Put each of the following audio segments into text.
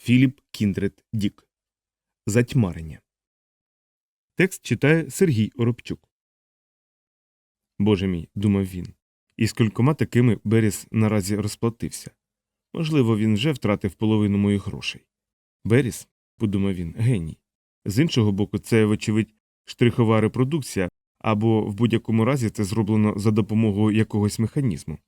Філіп Кіндрет Дік. Затьмарення. Текст читає Сергій Оробчук. Боже мій, думав він. І з кількома такими Беріс наразі розплатився. Можливо, він вже втратив половину моїх грошей. Беріс, подумав він, геній. З іншого боку, це, вочевидь, штрихова репродукція, або в будь-якому разі це зроблено за допомогою якогось механізму.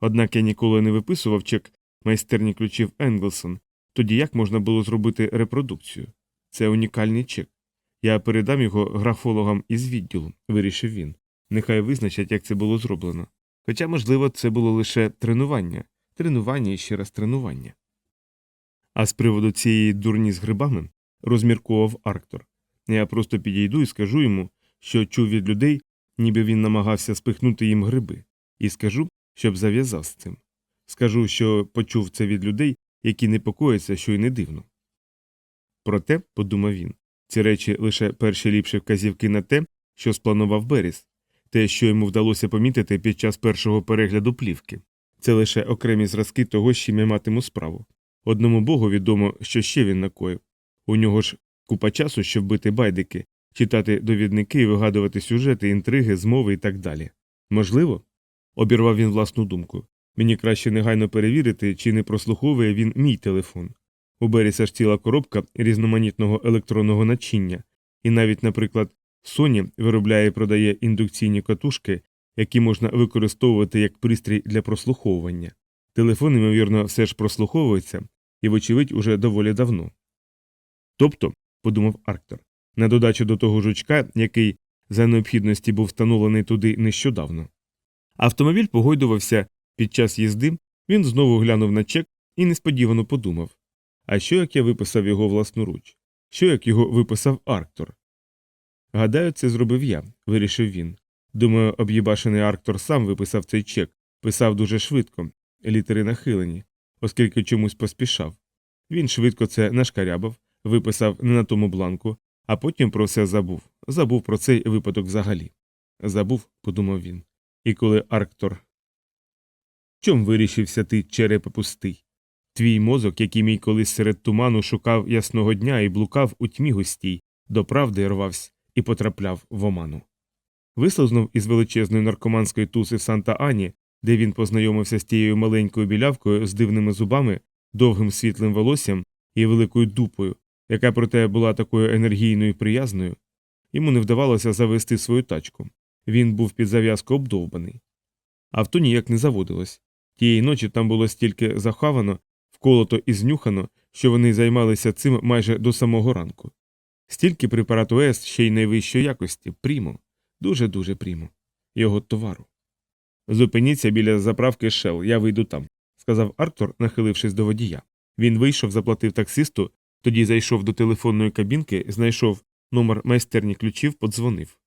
Однак я ніколи не виписував чек майстерні ключів Енглсон, тоді як можна було зробити репродукцію? Це унікальний чек. Я передам його графологам із відділу, вирішив він. Нехай визначать, як це було зроблено. Хоча, можливо, це було лише тренування, тренування і ще раз тренування. А з приводу цієї дурні з грибами розміркував Арктор. Я просто підійду і скажу йому, що чув від людей, ніби він намагався спихнути їм гриби, і скажу, щоб зав'язав з цим. Скажу, що почув це від людей, які непокояться, що й не дивно. Проте, подумав він, ці речі лише перші ліпші вказівки на те, що спланував Беріс, те, що йому вдалося помітити під час першого перегляду плівки. Це лише окремі зразки того, з чим я матиму справу. Одному богу відомо, що ще він накоїв. У нього ж купа часу, щоб бити байдики, читати довідники і вигадувати сюжети, інтриги, змови і так далі. Можливо? обірвав він власну думку. Мені краще негайно перевірити, чи не прослуховує він мій телефон. У Беріса ж ціла коробка різноманітного електронного начиння, і навіть, наприклад, Sony виробляє і продає індукційні катушки, які можна використовувати як пристрій для прослуховування. Телефон, ймовірно, все ж прослуховується, і, вочевидь, уже доволі давно. Тобто, подумав Арктор, на додачу до того жучка, який за необхідності був встановлений туди нещодавно. Автомобіль погойдувався під час їзди, він знову глянув на чек і несподівано подумав а що як я виписав його власноруч? Що як його виписав Арктор? Гадаю, це зробив я, вирішив він. Думаю, об'єбашений Арктор сам виписав цей чек, писав дуже швидко, літери нахилені, оскільки чомусь поспішав. Він швидко це нашкарябав, виписав не на тому бланку, а потім про все забув. Забув про цей випадок взагалі. Забув, подумав він. І коли Арктор. Чом вирішився ти, черепе пустий? Твій мозок, який мій колись серед туману шукав ясного дня і блукав у тьмі густій, до правди рвався і потрапляв в оману. Вислизнув із величезної наркоманської туси Санта Ані, де він познайомився з тією маленькою білявкою з дивними зубами, довгим світлим волоссям і великою дупою, яка проте була такою енергійною і приязною. Йому не вдавалося завести свою тачку. Він був під зав'язку обдовбаний. Авто ніяк не заводилось. Тієї ночі там було стільки захавано, вколото і знюхано, що вони займалися цим майже до самого ранку. Стільки препарату С ще й найвищої якості, прімо, дуже дуже прімо, його товару. Зупиніться біля заправки Shell, я вийду там, сказав Арктор, нахилившись до водія. Він вийшов, заплатив таксисту, тоді зайшов до телефонної кабінки, знайшов номер майстерні ключів, подзвонив.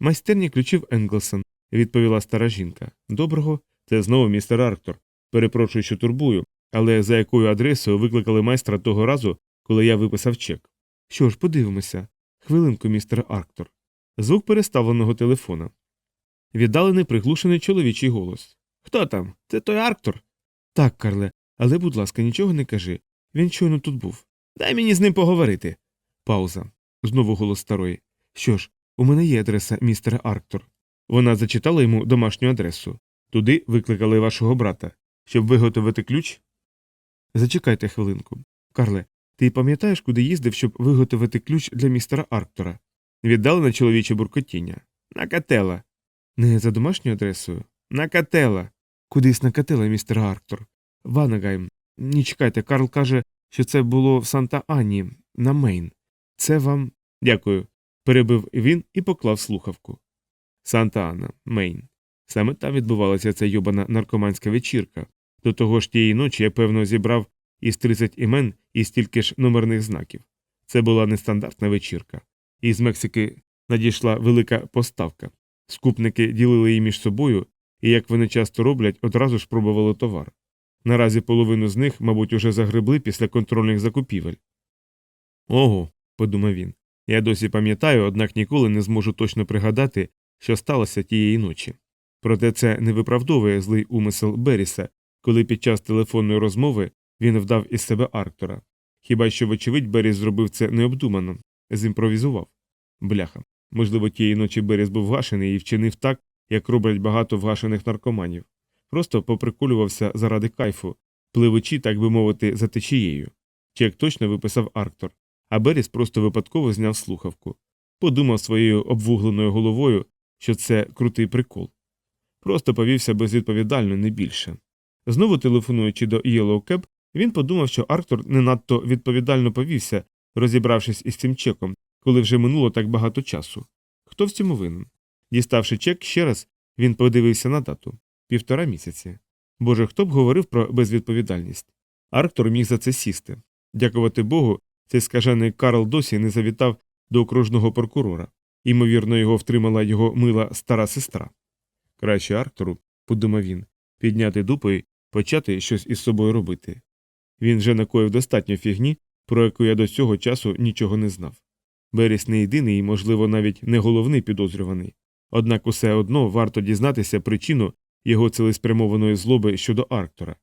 Майстерні ключів Енглсон, відповіла стара жінка. Доброго, це знову містер Арктор. Перепрошую, що турбую, але за якою адресою викликали майстра того разу, коли я виписав чек. Що ж, подивимося. Хвилинку, містер Арктор. Звук переставленого телефона. Віддалений приглушений чоловічий голос. Хто там? Це той Арктор? Так, Карле, але, будь ласка, нічого не кажи. Він щойно тут був. Дай мені з ним поговорити. Пауза. Знову голос старої. Що ж, у мене є адреса містера Арктор. Вона зачитала йому домашню адресу. Туди викликали вашого брата, щоб виготовити ключ. Зачекайте хвилинку. Карле, ти пам'ятаєш, куди їздив, щоб виготовити ключ для містера Арктора? Віддали на чоловіче буркотіння. На катела. Не за домашньою адресою. На катела. Кудись на катела, містер Арктор. Ванагайм. Ні, чекайте, Карл каже, що це було в Санта Ані, на Мейн. Це вам. Дякую. перебив він і поклав слухавку. Санта Анна, Мейн. Саме там відбувалася ця йобана наркоманська вечірка. До того ж тієї ночі я, певно, зібрав із 30 імен і стільки ж номерних знаків. Це була нестандартна вечірка. Із Мексики надійшла велика поставка. Скупники ділили її між собою, і, як вони часто роблять, одразу ж пробували товар. Наразі половину з них, мабуть, уже загребли після контрольних закупівель. Ого, подумав він. Я досі пам'ятаю, однак ніколи не зможу точно пригадати, що сталося тієї ночі. Проте це не виправдовує злий умисел Беріса, коли під час телефонної розмови він вдав із себе Арктора. Хіба що, вочевидь, Беріс зробив це необдумано, зімпровізував. Бляха. Можливо, тієї ночі Беріс був гашений і вчинив так, як роблять багато вгашених наркоманів. Просто поприкулювався заради кайфу, пливучи, так би мовити, за течією. Чек точно виписав Арктор, а Беріс просто випадково зняв слухавку. Подумав своєю обвугленою головою, що це крутий прикол. Просто повівся безвідповідально, не більше. Знову телефонуючи до Yellow Cab, він подумав, що Арктор не надто відповідально повівся, розібравшись із цим чеком, коли вже минуло так багато часу. Хто в цьому винен? Діставши чек ще раз, він подивився на дату півтора місяці. Боже, хто б говорив про безвідповідальність? Арктор міг за це сісти. Дякувати Богу, цей скажений Карл досі не завітав до окружного прокурора. Ймовірно, його втримала його мила стара сестра. Краще Арктору, подумав він, підняти дупу і почати щось із собою робити. Він вже накоїв достатньо фігні, про яку я до цього часу нічого не знав. Беріс не єдиний і, можливо, навіть не головний підозрюваний. Однак усе одно варто дізнатися причину його цілеспрямованої злоби щодо Арктора.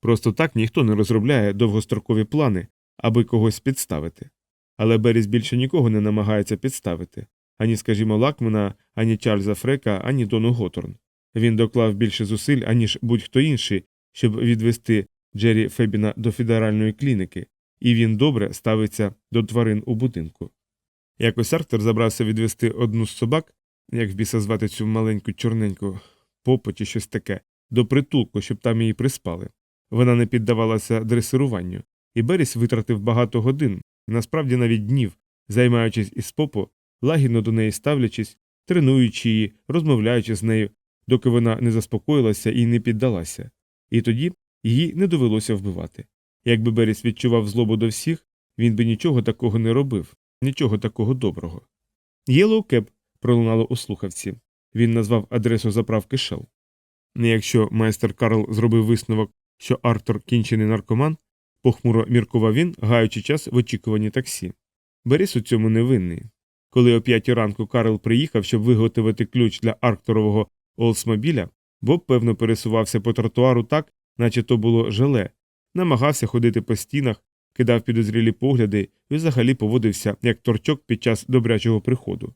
Просто так ніхто не розробляє довгострокові плани, аби когось підставити. Але Беріс більше нікого не намагається підставити ані, скажімо, Лакмана, ані Чарльза Фрека, ані Дону Готорн. Він доклав більше зусиль, аніж будь-хто інший, щоб відвести Джері Фебіна до федеральної клініки, і він добре ставиться до тварин у будинку. Якось Арктор забрався відвести одну з собак, як біса звати цю маленьку чорненьку попу чи щось таке, до притулку, щоб там її приспали. Вона не піддавалася дресируванню, і Беріс витратив багато годин, насправді навіть днів, займаючись із попу, лагідно до неї ставлячись, тренуючи її, розмовляючи з нею, доки вона не заспокоїлася і не піддалася. І тоді її не довелося вбивати. Якби Беріс відчував злобу до всіх, він би нічого такого не робив, нічого такого доброго. Кеп пролунало у слухавці. Він назвав адресу заправки Шел. Не якщо майстер Карл зробив висновок, що Артур кінчений наркоман, похмуро міркував він, гаючи час в очікуванні таксі. Беріс у цьому не винний. Коли о п'ятій ранку Карл приїхав, щоб виготовити ключ для Аркторового Олдсмобіля, Боб, певно, пересувався по тротуару так, наче то було желе, намагався ходити по стінах, кидав підозрілі погляди і взагалі поводився як торчок під час добрячого приходу.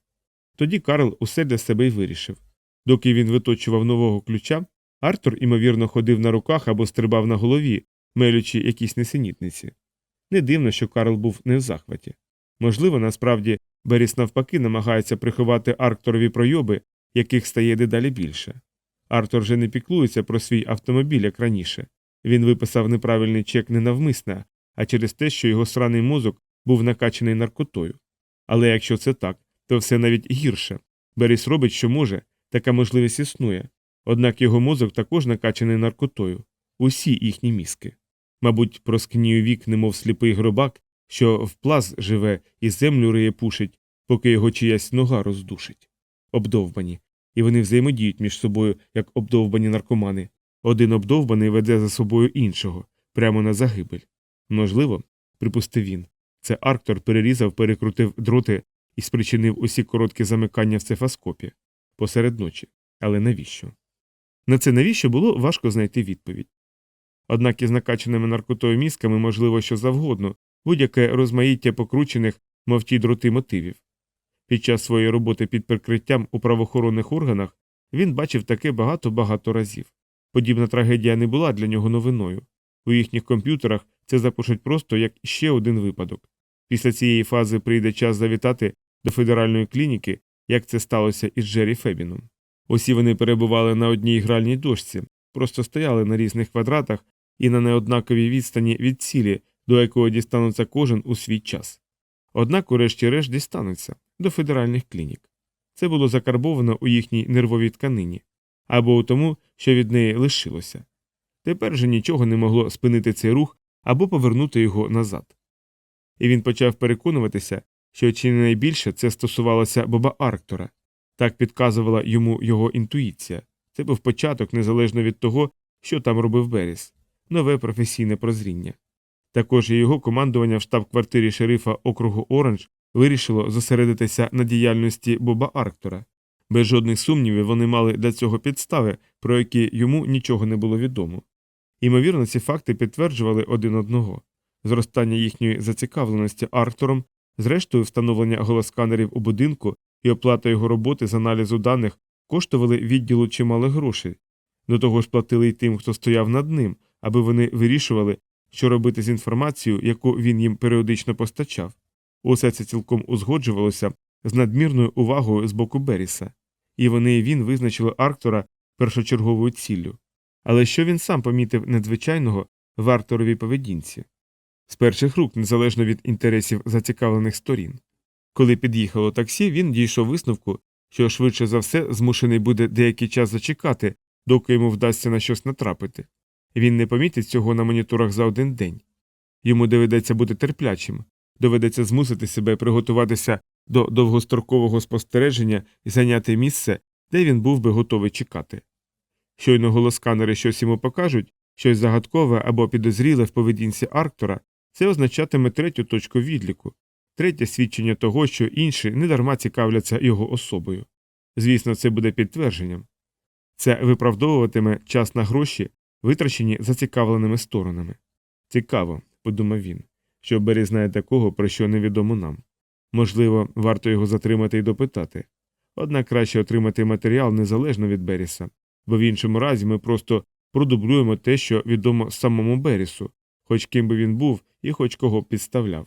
Тоді Карл усе для себе й вирішив. Доки він виточував нового ключа, Артур, імовірно, ходив на руках або стрибав на голові, мелючи якісь несенітниці. Не дивно, що Карл був не в захваті. Можливо, насправді Беріс навпаки намагається приховати Аркторові пройоби, яких стає дедалі більше. Артур вже не піклується про свій автомобіль, як раніше. Він виписав неправильний чек не навмисне, а через те, що його сраний мозок був накачаний наркотою. Але якщо це так, то все навіть гірше. Беріс робить, що може, така можливість існує. Однак його мозок також накачаний наркотою, усі їхні мізки. Мабуть, проскнію вік, немов сліпий гробак, що в плаз живе і землю риє пушить, поки його чиясь нога роздушить. Обдовбані. І вони взаємодіють між собою, як обдовбані наркомани. Один обдовбаний веде за собою іншого, прямо на загибель. Можливо, припустив він. Це Арктор перерізав, перекрутив дроти і спричинив усі короткі замикання в цефаскопі посеред ночі. Але навіщо? На це навіщо було важко знайти відповідь. Однак із накачаними наркотою мізками можливо що завгодно, будь-яке розмаїття покручених, мов ті дроти мотивів. Під час своєї роботи під прикриттям у правоохоронних органах він бачив таке багато-багато разів. Подібна трагедія не була для нього новиною. У їхніх комп'ютерах це запишуть просто як ще один випадок. Після цієї фази прийде час завітати до федеральної клініки, як це сталося із Джері Фебіном. Усі вони перебували на одній гральній дошці, просто стояли на різних квадратах і на неоднаковій відстані від цілі, до якої дістануться кожен у свій час. Однак, урешті-решт, дістануться до федеральних клінік. Це було закарбовано у їхній нервовій тканині або у тому, що від неї лишилося. Тепер же нічого не могло спинити цей рух або повернути його назад. І він почав переконуватися, що чи не найбільше це стосувалося Боба Арктора. Так підказувала йому його інтуїція. Це був початок, незалежно від того, що там робив Беріс, нове професійне прозріння. Також і його командування в штаб-квартирі шерифа округу Оранж вирішило зосередитися на діяльності Боба Арктора. Без жодних сумнівів вони мали для цього підстави, про які йому нічого не було відомо. Імовірно, ці факти підтверджували один одного. зростання їхньої зацікавленості Арктором, зрештою, встановлення голосканерів у будинку і оплата його роботи з аналізу даних коштували відділу чимало грошей. До того ж платили й тим, хто стояв над ним, аби вони вирішували, що робити з інформацією, яку він їм періодично постачав. Усе це цілком узгоджувалося з надмірною увагою з боку Беріса, і вони і він визначили Арктора першочерговою ціллю. Але що він сам помітив надзвичайного в Аркторовій поведінці? З перших рук, незалежно від інтересів зацікавлених сторін. Коли під'їхало таксі, він дійшов висновку, що швидше за все змушений буде деякий час зачекати, доки йому вдасться на щось натрапити. Він не помітить цього на моніторах за один день. Йому доведеться бути терплячим, доведеться змусити себе приготуватися до довгострокового спостереження і зайняти місце, де він був би готовий чекати. Щойно голосканери щось йому покажуть, щось загадкове або підозріле в поведінці Арктора, це означатиме третю точку відліку, третє свідчення того, що інші недарма цікавляться його особою. Звісно, це буде підтвердженням. Це виправдовуватиме час на гроші, витрачені зацікавленими сторонами. Цікаво, подумав він, що Бері знає такого, про що невідомо нам. Можливо, варто його затримати і допитати. Однак краще отримати матеріал незалежно від Беріса, бо в іншому разі ми просто продублюємо те, що відомо самому Берісу, хоч ким би він був і хоч кого підставляв.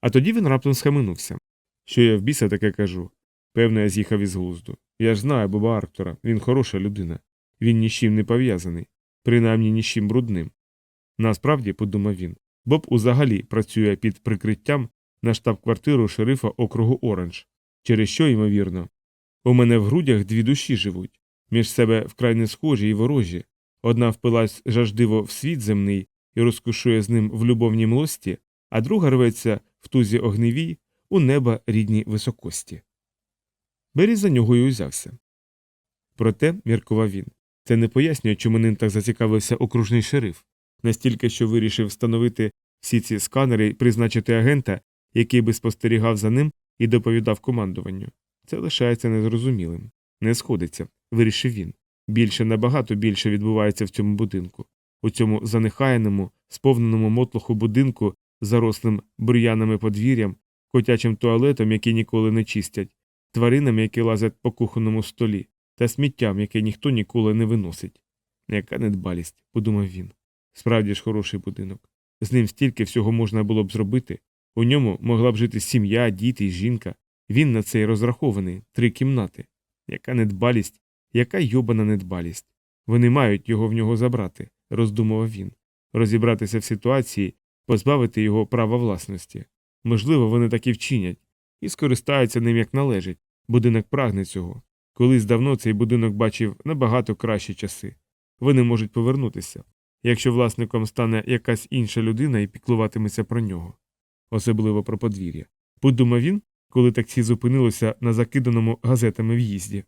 А тоді він раптом схаменувся. Що я в біса таке кажу? Певно, я з'їхав із глузду. Я ж знаю Боба Арктора, він хороша людина. Він ні з чим не пов'язаний, принаймні ні з чим брудним. Насправді, подумав він, Боб узагалі працює під прикриттям на штаб-квартиру шерифа округу Оранж, через що, ймовірно, у мене в грудях дві душі живуть, між себе вкрай не схожі і ворожі. Одна впилась жаждиво в світ земний і розкушує з ним в любовній млості, а друга рветься в тузі огневій у неба рідній високості. Бері за нього й узявся. Проте, міркував він, це не пояснює, чому ним так зацікавився окружний шериф, настільки, що вирішив встановити всі ці сканери і призначити агента, який би спостерігав за ним і доповідав командуванню. Це лишається незрозумілим. Не сходиться, вирішив він. Більше набагато більше відбувається в цьому будинку, у цьому занехаяному, сповненому мотлоху будинку, зарослим бур'янами подвір'ям, котячим туалетом, який ніколи не чистять, тваринами, які лазять по кухонному столі, та сміттям, яке ніхто ніколи не виносить. Яка недбалість, подумав він. Справді ж хороший будинок. З ним стільки всього можна було б зробити. У ньому могла б жити сім'я, діти і жінка. Він на це й розрахований, три кімнати. Яка недбалість, яка йобана недбалість. Вони мають його в нього забрати, роздумував він, розібратися в ситуації, позбавити його права власності. Можливо, вони так і вчинять, і скористаються ним як належить. Будинок прагне цього. Колись давно цей будинок бачив набагато кращі часи. Вони можуть повернутися, якщо власником стане якась інша людина і піклуватиметься про нього, особливо про подвір'я. Подумав він, коли таксі зупинилося на закиданому газетами в'їзді.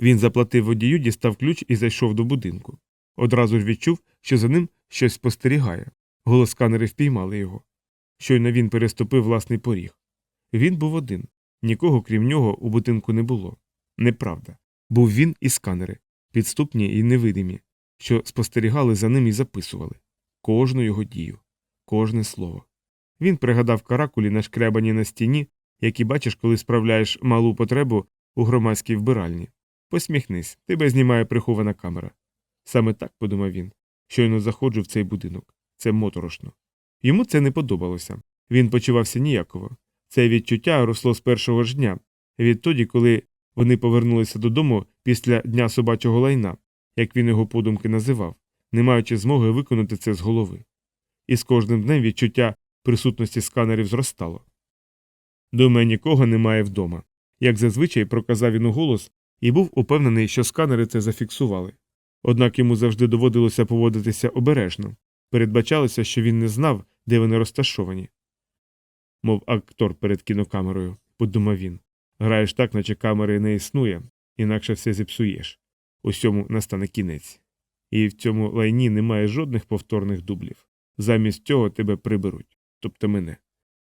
Він заплатив водію, дістав ключ і зайшов до будинку. Одразу ж відчув, що за ним щось спостерігає. Голосканери впіймали його. Щойно він переступив власний поріг. Він був один. Нікого, крім нього, у будинку не було. Неправда. Був він і сканери, підступні і невидимі, що спостерігали за ним і записували кожну його дію, кожне слово. Він пригадав каракулі, нашкрябані на стіні, які бачиш, коли справляєш малу потребу у громадській вбиральні. Посміхнись, тебе знімає прихована камера. Саме так, подумав він, щойно заходжу в цей будинок. Це моторошно. Йому це не подобалося. Він почувався ніяково. Це відчуття росло з першого ж дня, відтоді, коли вони повернулися додому після дня собачого лайна, як він його подумки називав, не маючи змоги виконати це з голови. І з кожним днем відчуття присутності сканерів зростало. Дома нікого немає вдома. Як зазвичай проказав він у голос і був упевнений, що сканери це зафіксували. Однак йому завжди доводилося поводитися обережно, передбачалося, що він не знав, де вони розташовані. Мов актор перед кінокамерою, подумав він. Граєш так, наче камери не існує, інакше все зіпсуєш. Усьому настане кінець. І в цьому лайні немає жодних повторних дублів. Замість цього тебе приберуть, тобто мене.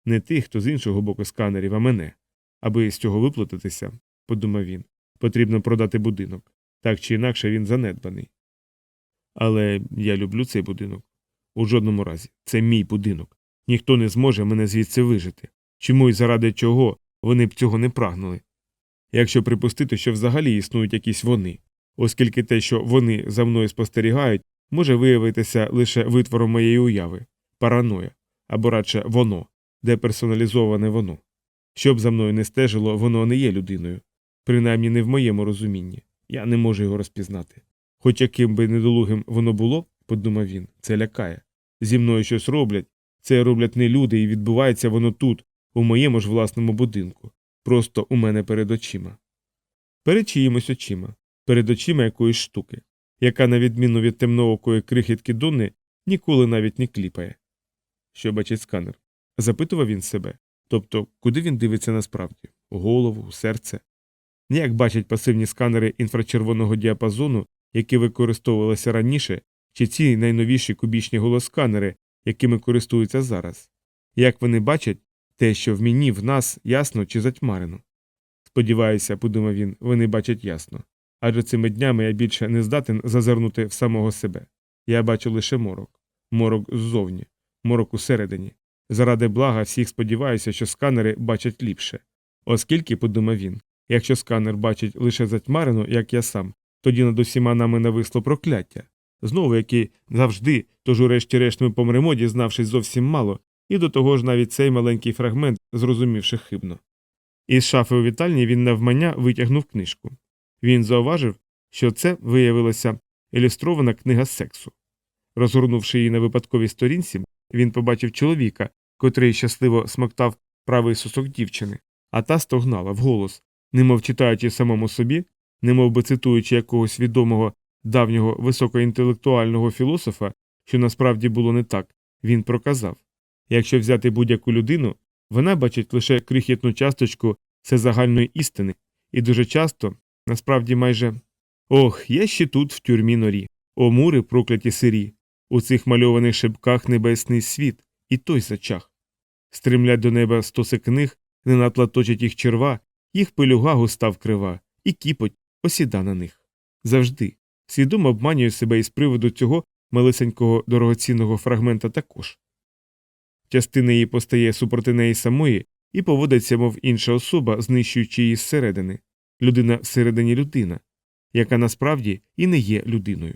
Не тих, хто з іншого боку сканерів, а мене. Аби з цього виплатитися, подумав він, потрібно продати будинок. Так чи інакше він занедбаний. Але я люблю цей будинок. У жодному разі. Це мій будинок. Ніхто не зможе мене звідси вижити. Чому і заради чого вони б цього не прагнули? Якщо припустити, що взагалі існують якісь вони, оскільки те, що вони за мною спостерігають, може виявитися лише витвором моєї уяви, параноя, або радше воно, деперсоналізоване воно. Щоб за мною не стежило, воно не є людиною, принаймні не в моєму розумінні. Я не можу його розпізнати. Хоч яким би недолугим воно було, подумав він, це лякає. Зі мною щось роблять, це роблять не люди, і відбувається воно тут, у моєму ж власному будинку, просто у мене перед очима. Перед чиїмось очима, перед очима якоїсь штуки, яка, на відміну від темноокої крихітки Донни, ніколи навіть не кліпає. Що бачить сканер? запитував він себе. Тобто, куди він дивиться насправді голову, серце. Ніяк бачать пасивні сканери інфрачервоного діапазону, які використовувалися раніше, чи ці найновіші кубічні голосканери, якими користуються зараз. Як вони бачать те, що в мені в нас ясно чи затьмарено? Сподіваюся, подумав він, вони бачать ясно. Адже цими днями я більше не здатен зазирнути в самого себе. Я бачу лише морок, морок ззовні, морок усередині. Заради блага всіх сподіваюся, що сканери бачать ліпше. Оскільки, подумав він, якщо сканер бачить лише затьмарено, як я сам, тоді над усіма нами нависло прокляття. Знову який завжди, тож урешті-решт ми помремо, дізнавшись зовсім мало, і до того ж навіть цей маленький фрагмент, зрозумівши хибно. Із шафи у вітальні він навмання витягнув книжку. Він зауважив, що це виявилася ілюстрована книга сексу. Розгорнувши її на випадковій сторінці, він побачив чоловіка, котрий щасливо смоктав правий сосок дівчини, а та стогнала вголос, немов читаючи самому собі, немов би цитуючи якогось відомого давнього високоінтелектуального філософа, що насправді було не так, він проказав якщо взяти будь-яку людину, вона бачить лише крихітну часточку всезагальної істини, і дуже часто, насправді майже ох, я ще тут, в тюрмі норі, о мури прокляті сирі, у цих мальованих шибках небесний світ, і той зачах. Стремлять до неба стоси книг, ненатла точить їх черва, їх пилюга густа вкрива, і кіпоть осіда на них. Завжди. Свідомо обманюю себе із приводу цього малесенького дорогоцінного фрагмента також. Частина її постає супроти неї самої і поводиться, мов інша особа, знищуючи її зсередини. Людина всередині людина, яка насправді і не є людиною.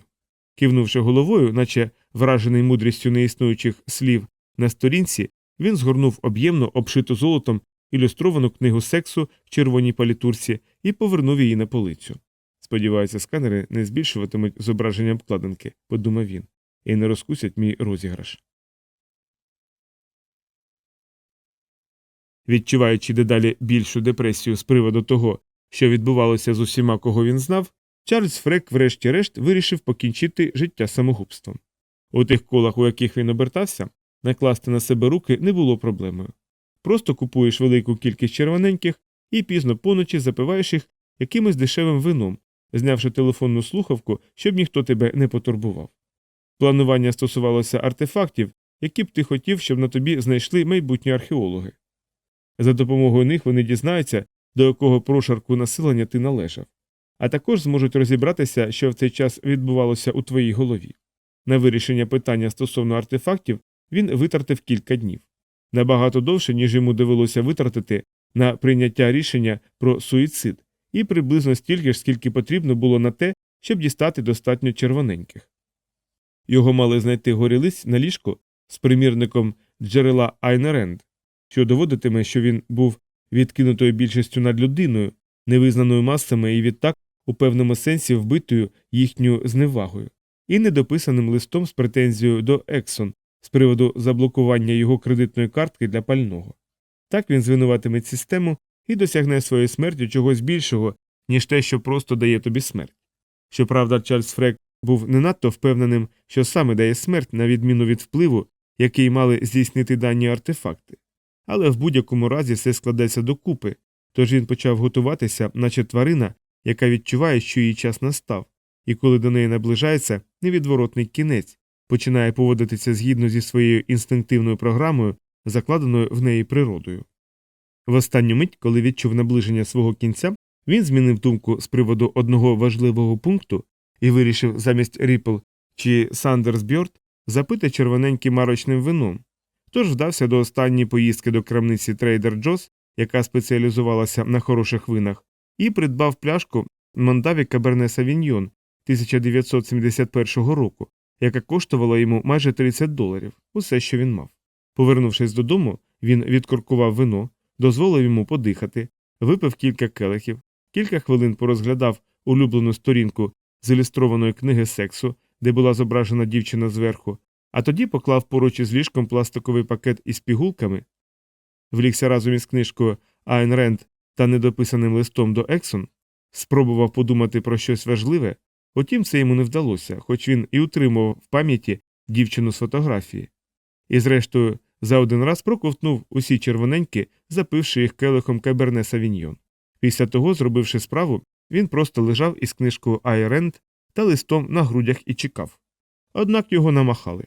Кивнувши головою, наче вражений мудрістю неіснуючих слів на сторінці, він згорнув об'ємно обшиту золотом ілюстровану книгу сексу в червоній палітурці і повернув її на полицю. Сподіваюся, сканери не збільшуватимуть зображення обкладинки, подумав він, і не розкусять мій розіграш. Відчуваючи дедалі більшу депресію з приводу того, що відбувалося з усіма, кого він знав, Чарльз Фрек, врешті-решт, вирішив покінчити життя самогубством. У тих колах, у яких він обертався, накласти на себе руки не було проблемою. Просто купуєш велику кількість червоненьких і пізно поночі запиваєш їх якимось дешевим вином, знявши телефонну слухавку, щоб ніхто тебе не потурбував. Планування стосувалося артефактів, які б ти хотів, щоб на тобі знайшли майбутні археологи. За допомогою них вони дізнаються, до якого прошарку населення ти належав, а також зможуть розібратися, що в цей час відбувалося у твоїй голові. На вирішення питання стосовно артефактів він витратив кілька днів набагато довше, ніж йому довелося витратити на прийняття рішення про суїцид, і приблизно стільки ж, скільки потрібно було на те, щоб дістати достатньо червоненьких. Його мали знайти горілиць на ліжку з примірником джерела Айнеренд, що доводитиме, що він був відкинутою більшістю над людиною, невизнаною масами і відтак у певному сенсі вбитою їхньою зневагою, і недописаним листом з претензією до Ексон з приводу заблокування його кредитної картки для пального. Так він звинуватиме систему і досягне своєю смертю чогось більшого, ніж те, що просто дає тобі смерть. Щоправда, Чарльз Фрек був не надто впевненим, що саме дає смерть, на відміну від впливу, який мали здійснити дані артефакти. Але в будь-якому разі все складеться докупи, тож він почав готуватися, наче тварина, яка відчуває, що її час настав, і коли до неї наближається невідворотний кінець, починає поводитися згідно зі своєю інстинктивною програмою, закладеною в неї природою. В останню мить, коли відчув наближення свого кінця, він змінив думку з приводу одного важливого пункту і вирішив замість Ріпл чи Сандерс Бьорд запити червоненьким марочним вином. Тож вдався до останньої поїздки до крамниці Трейдер Джос, яка спеціалізувалася на хороших винах, і придбав пляшку Мондаві Каберне Савіньйон 1971 року, яка коштувала йому майже 30 доларів, усе, що він мав. Повернувшись додому, він відкоркував вино, дозволив йому подихати, випив кілька келихів, кілька хвилин порозглядав улюблену сторінку з ілюстрованої книги сексу, де була зображена дівчина зверху, а тоді поклав поруч із ліжком пластиковий пакет із пігулками, влігся разом із книжкою Айн Ренд та недописаним листом до Ексон, спробував подумати про щось важливе, утім це йому не вдалося, хоч він і утримував в пам'яті дівчину з фотографії. І зрештою, за один раз проковтнув усі червоненькі, запивши їх келихом Каберне Савіньйон. Після того, зробивши справу, він просто лежав із книжкою Айренд та листом на грудях і чекав. Однак його намахали.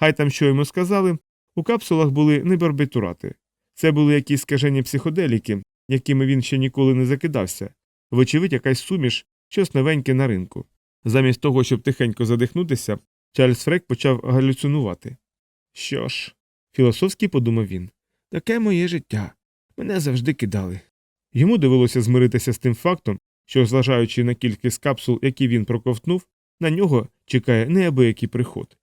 Хай там що йому сказали, у капсулах були не барбитурати. Це були якісь скажені психоделіки, якими він ще ніколи не закидався, вочевидь, якась суміш, щось новеньке на ринку. Замість того, щоб тихенько задихнутися, Чарльз Фрек почав галюцинувати. Що ж, філософськи подумав він, таке моє життя. Мене завжди кидали. Йому довелося змиритися з тим фактом, що, зважаючи на кількість капсул, які він проковтнув, на нього чекає неабиякий приход.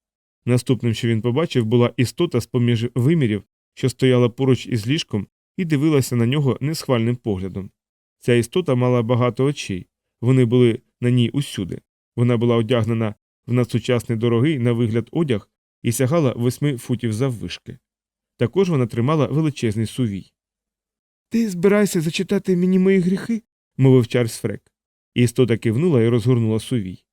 Наступним, що він побачив, була істота з поміж вимірів, що стояла поруч із ліжком і дивилася на нього несхвальним поглядом. Ця істота мала багато очей, вони були на ній усюди. Вона була одягнена в надсучасний дорогий на вигляд одяг і сягала восьми футів заввишки. Також вона тримала величезний сувій. Ти збираєшся зачитати мені мої гріхи? мовив Чарльз Фрек. Істота кивнула і розгорнула сувій.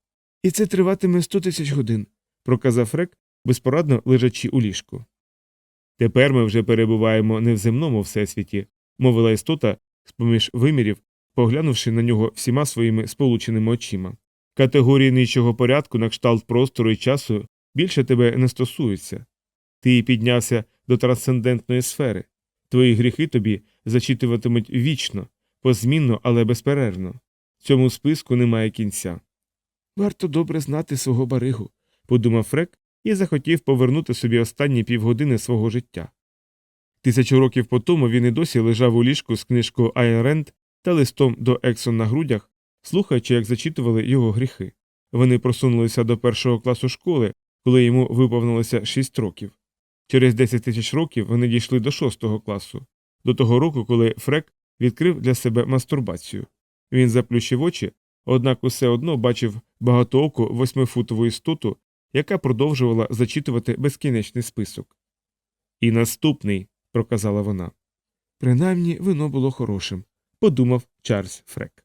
І це триватиме сто тисяч годин, проказав Фрек, безпорадно лежачи у ліжку. Тепер ми вже перебуваємо не в земному всесвіті, мовила істота з поміж вимірів, поглянувши на нього всіма своїми сполученими очима. Категорії нижчого порядку на кшталт простору і часу більше тебе не стосуються. Ти піднявся до трансцендентної сфери. Твої гріхи тобі зачитуватимуть вічно, позмінно, але безперервно. Цьому списку немає кінця. Варто добре знати свого баригу, подумав Фрек і захотів повернути собі останні півгодини свого життя. Тисячу років по тому він і досі лежав у ліжку з книжкою Айн Ренд та листом до Ексон на грудях, слухаючи, як зачитували його гріхи. Вони просунулися до першого класу школи, коли йому виповнилося шість років. Через 10 тисяч років вони дійшли до шостого класу, до того року, коли Фрек відкрив для себе мастурбацію. Він заплющив очі, однак усе одно бачив багатооку восьмифутову істоту, яка продовжувала зачитувати безкінечний список. І наступний, проказала вона. Принаймні, вино було хорошим, подумав Чарльз Фрек.